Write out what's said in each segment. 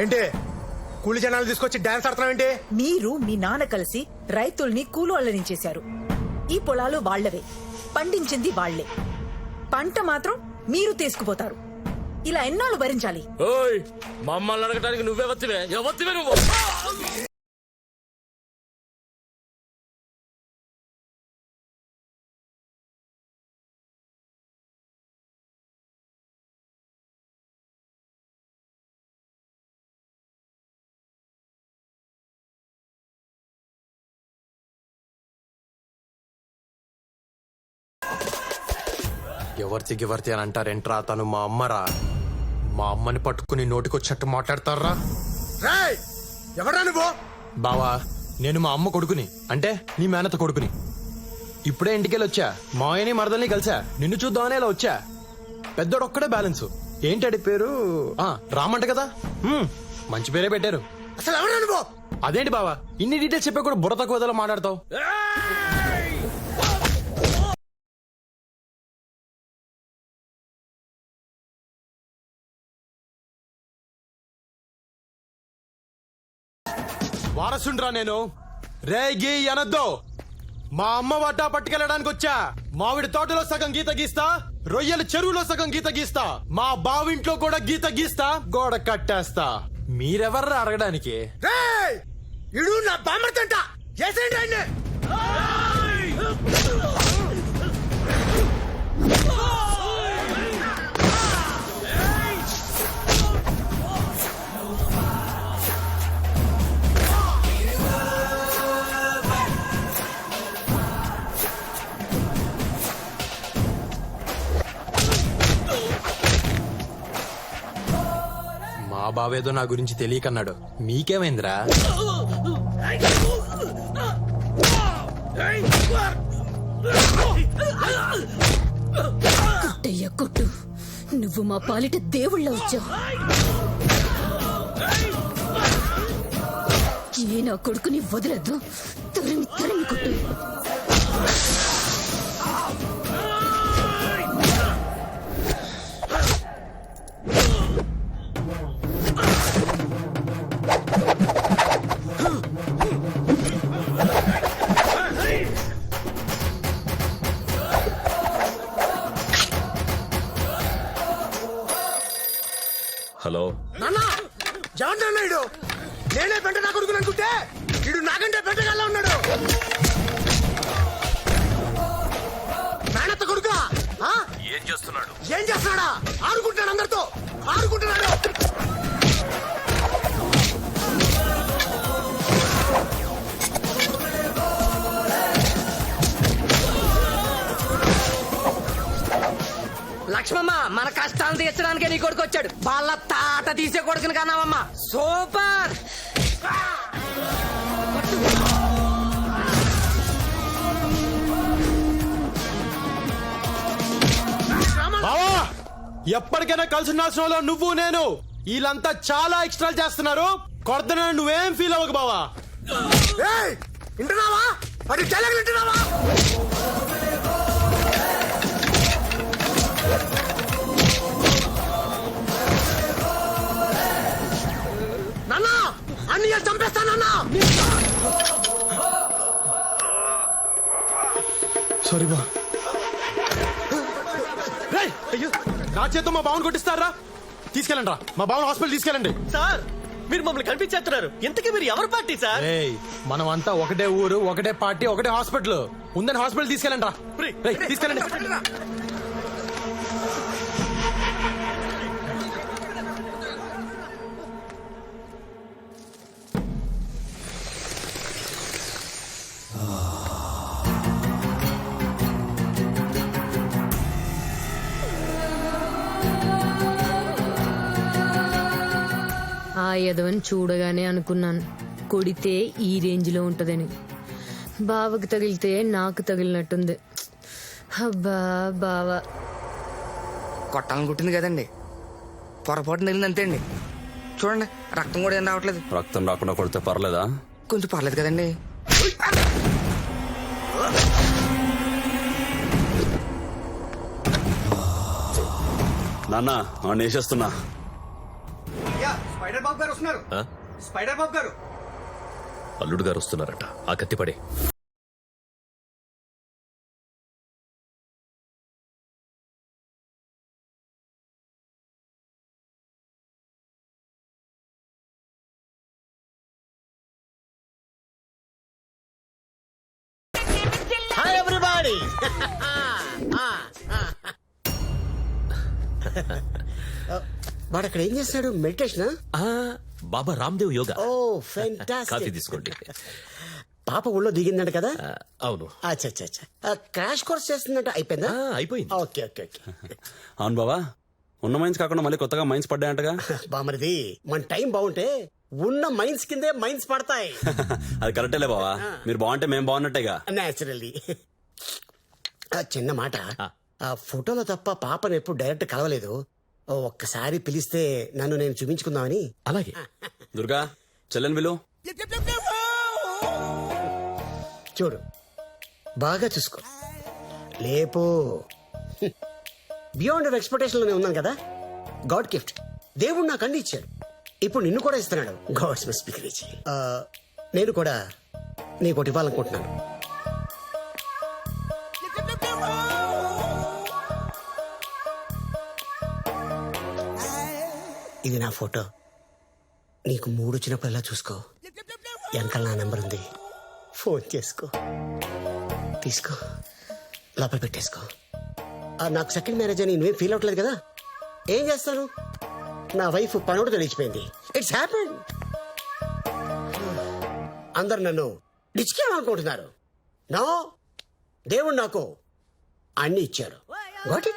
ఏంటి? కూలి జనాలు తీసుకొచ్చి డాన్స్ ఆడుతున్నావు ఏంటి? మీరు మీ నాన్న కలిసి రైతుల్ని కూలోళ్ళని చేశారు ఈ పొలాలు వాళ్ళవే పండించింది వాళ్ళే పంట మాత్రం మీరు తీసుకుపోతారు. ఇలా ఎన్నాళ్ళు భరించాలి? ఓయ్ మమ్మల్ని అడగడానికి నువ్వే వత్తివే? ఎవత్తివే నువ్వు? ఎవర్తి గివర్తి అని అంటారేంట్రా తను మా అమ్మరా? మా అమ్మని పట్టుకుని నోటికొచ్చినట్టు మాట్లాడతారా? రేయ్! ఎవడా నువ్వు? బావా నేను మా అమ్మ కొడుకుని అంటే నీ మేనత కొడుకుని. ఇప్పుడే ఇంటికెళ్ళి వచ్చా. మాయని మరదల్ని కలిసా. నిన్ను చూద్దామని ఇలా వచ్చా. పెద్దోడు ఒక్కడే బ్యాలెన్స్ ఏంటడి పేరు? ఆ రామంట కదా? హ్మ్, మంచి పేరే పెట్టారు. అసలు ఎవడా నువ్వు? అదేంటి బావా? ఇన్ని డీటెయిల్స్ చెప్పా కూడా బుర్ర తక్కువ ఏదోలా మాట్లాడతావు. వారసుండ్రా నేను. రేగి అనద్దు. మా అమ్మ వాటా పట్టుకెళ్ళడానికి వచ్చా. మామిడి తోటలో సగం గీత గీస్తా రొయ్యల చెరువులో సగం గీత గీస్తా మా బావింట్లో కూడా గీత గీస్తా గోడ కట్టేస్తా. మీరెవర్రా అడగడానికి? రేయ్! ఇడు నా బామ్మర్తంట చేసేయండి బావేదో నా గురించి తెలియకన్నాడు. మీకేమైందిరా? కొట్టయ్య కొట్టు. నువ్వు మా పాలిట దేవుళ్ళ వచ్చావు. ఏ నా కొడుకుని వదలద్దు. తరిమి తరిమి కొట్టు. హలో. నాన్న జగన్ నాయుడు నేనే పెంట నా కొడుకుని అనుకుంటే ఇడు నాకంటే పెంటగాళ్ళ ఉన్నాడు. మేనత్త కొడుక? ఏం చేస్తున్నాడు? ఏం చేస్తున్నాడా? ఆడుకుంటున్నాడు అందరితో. ఆడుకుంటున్నాడు. మన కష్టాలు తీర్చడానికి నీ కొడుకు వచ్చాడు. వాళ్ళ తాట తీసే కొడుకుని కన్నావమ్మా. సూపర్! బావా ఎప్పటికైనా కలిసి ఉండాల్సిన వాళ్ళు నువ్వు నేను. వీళ్ళంతా చాలా ఎక్స్ట్రా చేస్తున్నారు. కొడతన నువ్వేం ఫీల్ అవ్వకు బావా. ఏయ్ వింటున్నావా? వాటి డైలాగులు వింటున్నావా? అన్ని చంపేస్తానన్నా సారీ బా అయ్యో నా చేత మా బావన్ కొట్టిస్తారా? తీసుకెళ్ళండి రా మా బావన్ హాస్పిటల్ తీసుకెళ్ళండి. సార్ మీరు మమ్మల్ని కనిపించేస్తున్నారు. ఇంతకీ మీరు ఎవరు పార్టీ సార్? ఏయ్ మనం అంతా ఒకటే ఊరు ఒకటే పార్టీ ఒకటే హాస్పిటల్. ఉందని హాస్పిటల్ తీసుకెళ్ళండి. రా రేయ్, తీసుకెళ్ళండి ఆ యదవని చూడగానే అనుకున్నాను. కొడితే ఈ రేంజ్లో ఉంటదని. బావకు తగిలితే నాకు తగిలినట్టుంది. అబ్బా బావా. కొట్టాలని కుట్టింది కదండి. పొరపాటు తగిలింది అంతే అండి. చూడండి రక్తం కూడా ఏం రావట్లేదు. రక్తం రాకుండా కొడితే పర్లేదా? కొంచెం పర్లేదు కదండి. నాన్న వేసేస్తున్నా. స్పైడర్ బాబు గారు వస్తున్నారు. ఆ? స్పైడర్ బాబు గారు. అల్లుడు గారు వస్తున్నారట. ఆ కత్తి పడే హాయ్ ఎవ్రీబాడీ వాడు అక్కడ ఏం చేస్తాడు మెడిటేషన్? బాబా రామ్దేవ్ యోగా. ఓ కాఫీ ఫెంటాస్టిక్ తీసుకోండి. పాప ఒళ్ళో దిగిందంట కదా? ఆ, అవును. అచ్చా అచ్చా అచ్చా క్రాష్ కోర్స్ చేస్తుందంట. అయిపోయిందా? ఆ, అయిపోయింది. Okay okay okay. అవును బావా. ఉన్న మైన్స్ కాకుండా మళ్ళీ కొత్తగా మైన్స్ పడ్డాయంటగా? బామరిది మన టైం బాగుంటే ఉన్న మైన్స్ కిందే మైన్స్ పడతాయి. అది కరెక్టేలే బావా. మీరు బాగుంటే మేము బాగున్నట్టేగా. నేచురల్లీ చిన్న మాట. ఆ ఫోటోలో తప్ప పాపను ఎప్పుడు డైరెక్ట్ కలవలేదు. ఒక్కసారి పిలిస్తే నన్ను నేను చూపించుకుందామని. అలాగే. దుర్గా చెల్లెని విలు చూడు బాగా చూసుకో. లేపు. బియాండ్ ఎక్స్పెక్టేషన్లోనే ఉన్నాను కదా? God gift. దేవుడు నాకు అన్ని ఇచ్చాడు. ఇప్పుడు నిన్ను కూడా ఇస్తున్నాడు. గాడ్స్ క్రేజీ నేను కూడా నీకు ఒకటి ఇవ్వాలనుకుంటున్నాను. ఇది నా ఫోటో. నీకు మూడు వచ్చినప్పుడల్లా చూసుకో. వెనకాల నా నెంబర్ ఉంది. ఫోన్ చేసుకో. తీసుకో. లోపల పెట్టేసుకో. నాకు సెకండ్ మ్యారేజ్ అని నువ్వేం ఫీల్ అవ్వట్లేదు కదా? ఏం చేస్తాను? నా వైఫ్ పనుడు తెలిసిపోయింది ఇట్స్ హ్యాపెన్ అందరు నన్ను డిచ్కేమనుకుంటున్నారు నో దేవుడు నాకు అన్ని ఇచ్చాడు. వాట్ ఇట్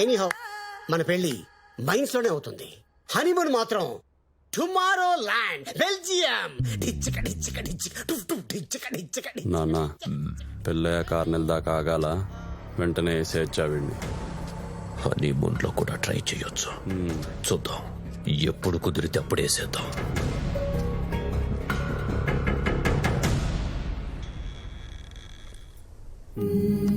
ఎనీహౌ మన పెళ్ళి మైన్స్లోనే అవుతుంది. హనీమూన్ మాత్రం టుమారో ల్యాండ్ బెల్జియం. డిచ్చిక డిచ్చిక డిచ్చిక టుఫ్ టుఫ్ డిచ్చిక డిచ్చిక. నాన్న పెళ్ళయ్యాక ఆరు నెలల దాకా ఆగాల? వెంటనే వేసేయచ్చా వీడిని హనీమూన్లో కూడా ట్రై చేయొచ్చు. చూద్దాం. ఎప్పుడు కుదిరితే అప్పుడు వేసేద్దాం అమ్మా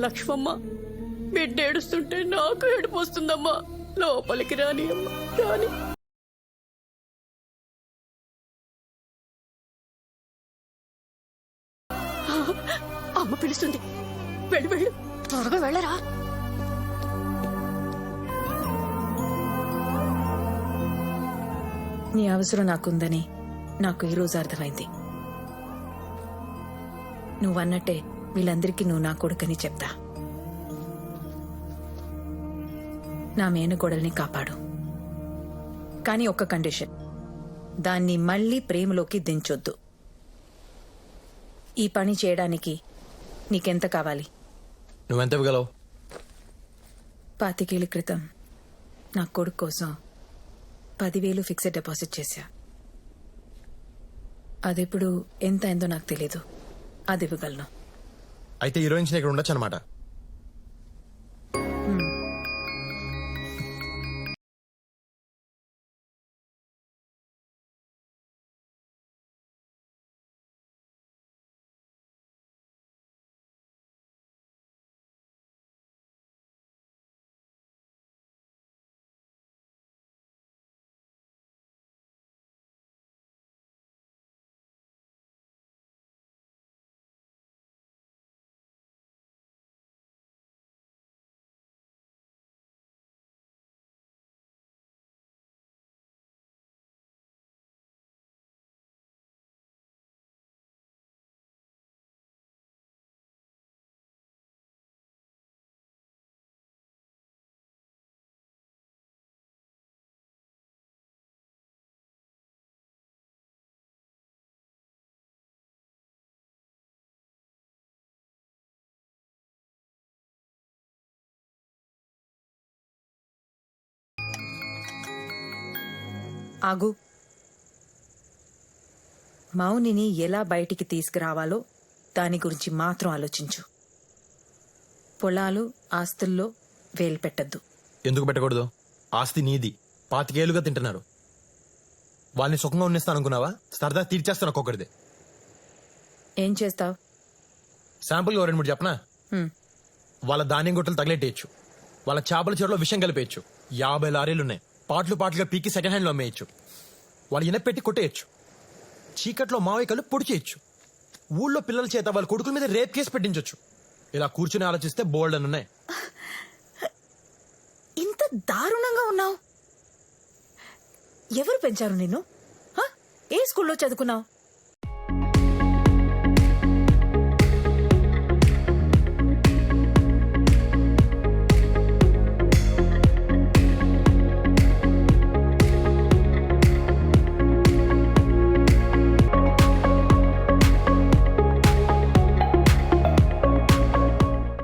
లక్ష్మమ్మ బిడ్డ ఏడుస్తుంటే నాకు ఏడుపు వస్తుందమ్మా. లోపలికి రాని అమ్మా రాని. అమ్మ పిలుస్తుంది. వెళ్ళు వెళ్ళు. త్వరగా వెళ్ళరా? నీ అవసరం నాకుందని నాకు ఈరోజు అర్థమైంది. నువ్వన్నట్టే వీళ్ళందరికీ నువ్వు నా కొడుకని చెప్తా. నా మేనగోడల్ని కాపాడు. కానీ ఒక్క కండిషన్. దాన్ని మళ్ళీ ప్రేమలోకి దించొద్దు. ఈ పని చేయడానికి నీకెంత కావాలి? నువ్వెంత ఇవ్వగలవు? పాతికేళ్ళ క్రితం నా కొడుకు కోసం పదివేలు ఫిక్స్డ్ డిపాజిట్ చేశా. అదెప్పుడు ఎంత అయిందో నాకు తెలీదు. అది ఇవ్వగలను. అయితే హీరోయిన్స్ ఇక్కడ ఉండొచ్చు అనమాట ఆగు. మౌనిని ఎలా బయటికి తీసుకురావాలో దాని గురించి మాత్రం ఆలోచించు. పొలాలు ఆస్తుల్లో వేలు పెట్టద్దు. ఎందుకు పెట్టకూడదు? ఆస్తి నీది. పాతికేలుగా తింటున్నారు. వాళ్ళని సుఖంగా ఉన్నిస్తాను అనుకున్నావా సరదా తీర్చేస్తాను ఒక్కొక్కడిది ఏం చేస్తావు? శాంపుల్ రెండు మూడు చెప్పనా? వాళ్ళ ధాన్యం గుట్టలు తగిలెట్టేయచ్చు వాళ్ళ చేపల చెరువులో విషం కలిపేయచ్చు. యాభై లారీలు ఉన్నాయి పాటలు పాటలుగా పీకి సెకండ్ హ్యాండ్లో అమ్మేయచ్చు. వాళ్ళు ఇనపెట్టి కొట్టేయచ్చు. చీకట్లో మావికలు పొడి చేయొచ్చు ఊళ్ళో పిల్లల చేత వాళ్ళ కొడుకుల మీద రేప్ కేసు పెట్టించవచ్చు ఇలా కూర్చుని ఆలోచిస్తే బోల్డ్ అని ఉన్నాయి. ఇంత దారుణంగా ఉన్నావు? ఎవరు పెంచారు నిన్ను? ఏ స్కూల్లో చదువుకున్నావు?